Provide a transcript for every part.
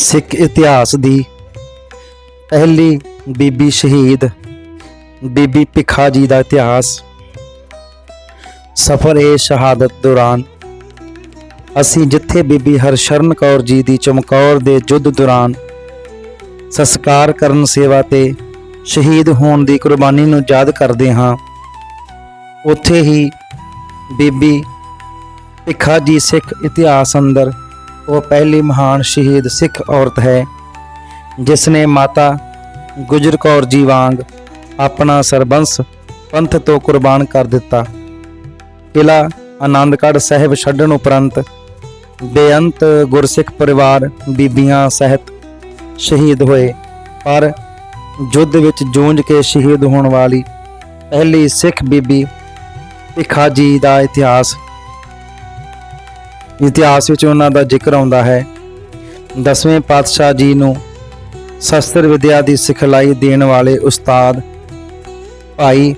ਸਿੱਖ ਇਤਿਹਾਸ ਦੀ ਪਹਿਲੀ ਬੀਬੀ ਸ਼ਹੀਦ, ਬੀਬੀ ਭਿੱਖਾ ਜੀ ਦਾ ਇਤਿਹਾਸ। ਸਫਰ ਏ ਸ਼ਹਾਦਤ ਦੌਰਾਨ ਅਸੀਂ ਜਿੱਥੇ ਬੀਬੀ ਹਰਸ਼ਰਨ ਕੌਰ ਜੀ ਦੀ ਚਮਕੌਰ ਦੇ ਯੁੱਧ ਦੌਰਾਨ ਸੰਸਕਾਰ ਕਰਨ ਸੇਵਾ ਤੇ ਸ਼ਹੀਦ ਹੋਣ ਦੀ ਕੁਰਬਾਨੀ ਨੂੰ ਯਾਦ ਕਰਦੇ ਹਾਂ, ਉੱਥੇ ਹੀ ਬੀਬੀ ਭਿੱਖਾ ਜੀ ਸਿੱਖ ਇਤਿਹਾਸ ਅੰਦਰ ਉਹ ਪਹਿਲੀ ਮਹਾਨ ਸ਼ਹੀਦ ਸਿੱਖ ਔਰਤ ਹੈ ਜਿਸ ਨੇ ਮਾਤਾ ਗੁਜਰ ਕੌਰ ਜੀ ਵਾਂਗ ਆਪਣਾ ਸਰਬੰਸ ਪੰਥ ਤੋਂ ਕੁਰਬਾਨ ਕਰ ਦਿੱਤਾ। ਕਿਲਾ ਆਨੰਦਗੜ੍ਹ ਸਾਹਿਬ ਛੱਡਣ ਉਪਰੰਤ ਬੇਅੰਤ ਗੁਰਸਿੱਖ ਪਰਿਵਾਰ ਬੀਬੀਆਂ ਸਹਿਤ ਸ਼ਹੀਦ ਹੋਏ। ਪਰ ਯੁੱਧ ਵਿੱਚ ਜੂਝ ਕੇ ਸ਼ਹੀਦ ਹੋਣ ਵਾਲੀ ਪਹਿਲੀ ਸਿੱਖ ਬੀਬੀ ਭਿੱਖਾ ਜੀ ਦਾ ਇਤਿਹਾਸ ਇਤਿਹਾਸ ਵਿੱਚ ਉਹਨਾਂ ਦਾ ਜ਼ਿਕਰ ਆਉਂਦਾ ਹੈ। ਦਸਵੇਂ ਪਾਤਸ਼ਾਹ ਜੀ ਨੂੰ ਸ਼ਸਤਰ ਵਿਦਿਆ ਦੀ ਸਿਖਲਾਈ ਦੇਣ ਵਾਲੇ ਉਸਤਾਦ ਭਾਈ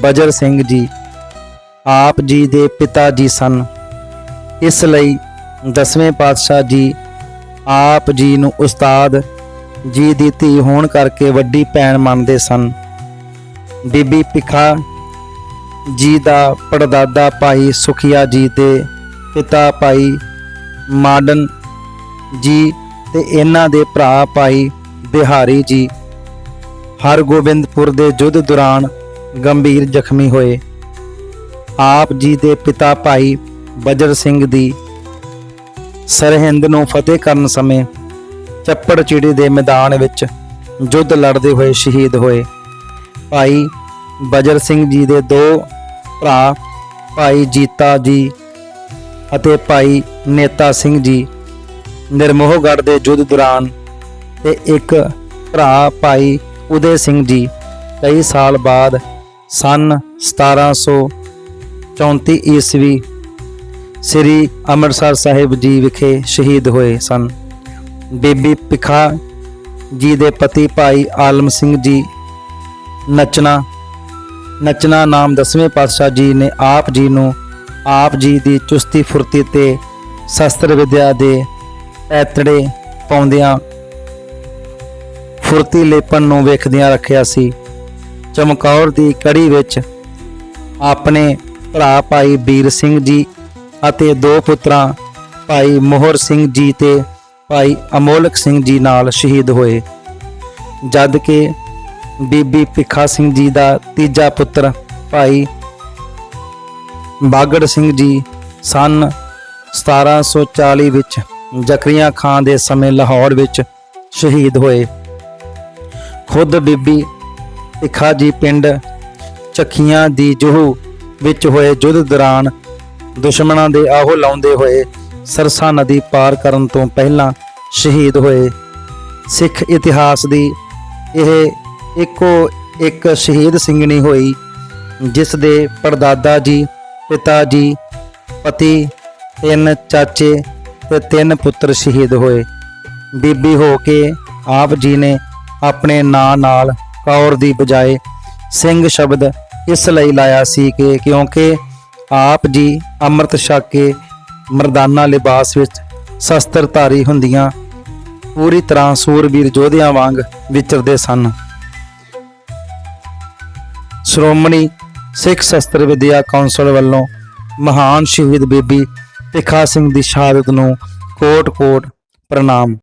ਬਜਰ ਸਿੰਘ ਜੀ ਆਪ ਜੀ ਦੇ ਪਿਤਾ ਜੀ ਸਨ। ਇਸ ਲਈ ਦਸਵੇਂ ਪਾਤਸ਼ਾਹ ਜੀ ਆਪ ਜੀ ਨੂੰ ਉਸਤਾਦ ਜੀ ਦੀ ਧੀ ਹੋਣ ਕਰਕੇ ਵੱਡੀ ਭੈਣ ਮੰਨਦੇ ਸਨ। ਬੀਬੀ ਭਿੱਖਾ ਜੀ ਦਾ ਪੜਦਾਦਾ ਭਾਈ ਸੁਖੀਆ ਜੀ ਦੇ ਪਿਤਾ ਭਾਈ ਮਾਡਨ ਜੀ ਤੇ ਇਹਨਾਂ ਦੇ ਭਰਾ ਭਾਈ ਬਿਹਾਰੀ ਜੀ। ਹਰਗੋਬਿੰਦਪੁਰ ਦੇ ਯੁੱਧ ਦੌਰਾਨ ਗੰਭੀਰ ਜ਼ਖਮੀ ਹੋਏ। ਆਪ ਜੀ ਦੇ ਪਿਤਾ ਭਾਈ ਬਜਰ ਸਿੰਘ ਦੀ ਸਰਹਿੰਦ ਨੂੰ ਫਤਿਹ ਕਰਨ ਸਮੇਂ ਚੱਪੜ ਚਿੜੀ ਦੇ ਮੈਦਾਨ ਵਿੱਚ ਯੁੱਧ ਲੜਦੇ ਹੋਏ ਸ਼ਹੀਦ ਹੋਏ। ਭਾਈ ਬਜਰ ਸਿੰਘ ਜੀ ਦੇ ਦੋ ਭਰਾ, ਭਾਈ ਜੀਤਾ ਜੀ ਅਤੇ ਭਾਈ ਨੇਤਾ ਸਿੰਘ ਜੀ ਨਿਰਮੋਹਗੜ੍ਹ ਦੇ ਯੁੱਧ ਦੌਰਾਨ ਤੇ ਇੱਕ ਭਰਾ ਭਾਈ ਉਦੇ ਸਿੰਘ ਜੀ ਕਈ ਸਾਲ ਬਾਅਦ ਸਨ 1734 ਈਸਵੀ ਸ੍ਰੀ ਅੰਮ੍ਰਿਤਸਰ ਸਾਹਿਬ ਜੀ ਵਿਖੇ ਸ਼ਹੀਦ ਹੋਏ ਸਨ। ਬੀਬੀ ਭਿੱਖਾ ਜੀ ਦੇ ਪਤੀ ਭਾਈ ਆਲਮ ਸਿੰਘ ਜੀ ਨਚਨਾ ਨਚਨਾ ਨਾਮ ਦਸਵੇਂ ਪਾਤਸ਼ਾਹ ਜੀ ਨੇ ਆਪ ਜੀ ਨੂੰ ਆਪ ਜੀ ਦੀ ਚੁਸਤੀ ਫੁਰਤੀ ਤੇ ਸ਼ਸਤਰ ਵਿਦਿਆ ਦੇ ਐਤੜੇ ਪਾਉਂਦਿਆਂ ਫੁਰਤੀ ਲੇਪਨ ਨੂੰ ਵੇਖਦਿਆਂ ਰੱਖਿਆ ਸੀ। ਚਮਕੌਰ ਦੀ ਕੜੀ ਵਿੱਚ ਆਪਣੇ ਭਰਾ ਭਾਈ ਵੀਰ ਸਿੰਘ ਜੀ ਅਤੇ ਦੋ ਪੁੱਤਰਾਂ ਭਾਈ ਮੋਹਰ ਸਿੰਘ ਜੀ ਤੇ ਭਾਈ ਅਮੋਲਕ ਸਿੰਘ ਜੀ ਨਾਲ ਸ਼ਹੀਦ ਹੋਏ। ਜਦ ਕਿ ਬੀਬੀ ਭਿੱਖਾ ਸਿੰਘ ਜੀ ਦਾ ਤੀਜਾ ਪੁੱਤਰ ਭਾਈ ਬਾਗੜ ਸਿੰਘ ਜੀ ਸਨ 1740 ਵਿੱਚ ਜ਼ਕਰੀਆ ਖਾਨ ਦੇ ਸਮੇਂ ਲਾਹੌਰ ਵਿੱਚ ਸ਼ਹੀਦ ਹੋਏ। ਖੁਦ ਬੀਬੀ ਇਖਾ ਜੀ ਪਿੰਡ ਚੱਖੀਆਂ ਦੀ ਜੋਹ ਵਿੱਚ ਹੋਏ ਯੁੱਧ ਦੌਰਾਨ ਦੁਸ਼ਮਣਾਂ ਦੇ ਆਹੋ ਲਾਉਂਦੇ ਹੋਏ ਸਰਸਾ ਨਦੀ ਪਾਰ ਕਰਨ ਤੋਂ ਪਹਿਲਾਂ ਸ਼ਹੀਦ ਹੋਏ। ਸਿੱਖ ਇਤਿਹਾਸ ਦੀ ਇਹ ਇੱਕੋ ਇੱਕ ਸ਼ਹੀਦ ਸਿੰਘਣੀ ਹੋਈ, ਜਿਸ ਦੇ ਪੜਦਾਦਾ ਜੀ ਪਿਤਾ ਜੀ, ਪਤੀ, ਤਿੰਨ ਚਾਚੇ ਤੇ ਤਿੰਨ ਪੁੱਤਰ ਸ਼ਹੀਦ ਹੋਏ। ਬੀਬੀ ਹੋ ਕੇ ਆਪ ਜੀ ਨੇ ਆਪਣੇ ਨਾਂ ਨਾਲ ਕੌਰ ਦੀ ਬਜਾਏ ਸਿੰਘ ਸ਼ਬਦ ਇਸ ਲਈ ਲਾਇਆ ਸੀ ਕਿ ਕਿਉਂਕਿ ਆਪ ਜੀ ਅੰਮ੍ਰਿਤ ਛਕ ਕੇ ਮਰਦਾਨਾ ਲਿਬਾਸ ਵਿੱਚ ਸ਼ਸਤਰਧਾਰੀ ਹੁੰਦੀਆਂ, ਪੂਰੀ ਤਰ੍ਹਾਂ ਸੂਰਬੀਰ ਯੋਧਿਆਂ ਵਾਂਗ ਵਿਚਰਦੇ ਸਨ। ਸ਼੍ਰੋਮਣੀ ਸਿੱਖ ਸ਼ਸਤਰ ਵਿਦਿਆ ਕੌਂਸਲ ਵੱਲੋਂ ਮਹਾਨ ਸ਼ਹੀਦ ਬੀਬੀ ਭਿੱਖਾ ਸਿੰਘ ਦੀ ਸ਼ਹਾਦਤ ਨੂੰ ਕੋਟ-ਕੋਟ ਪ੍ਰਣਾਮ।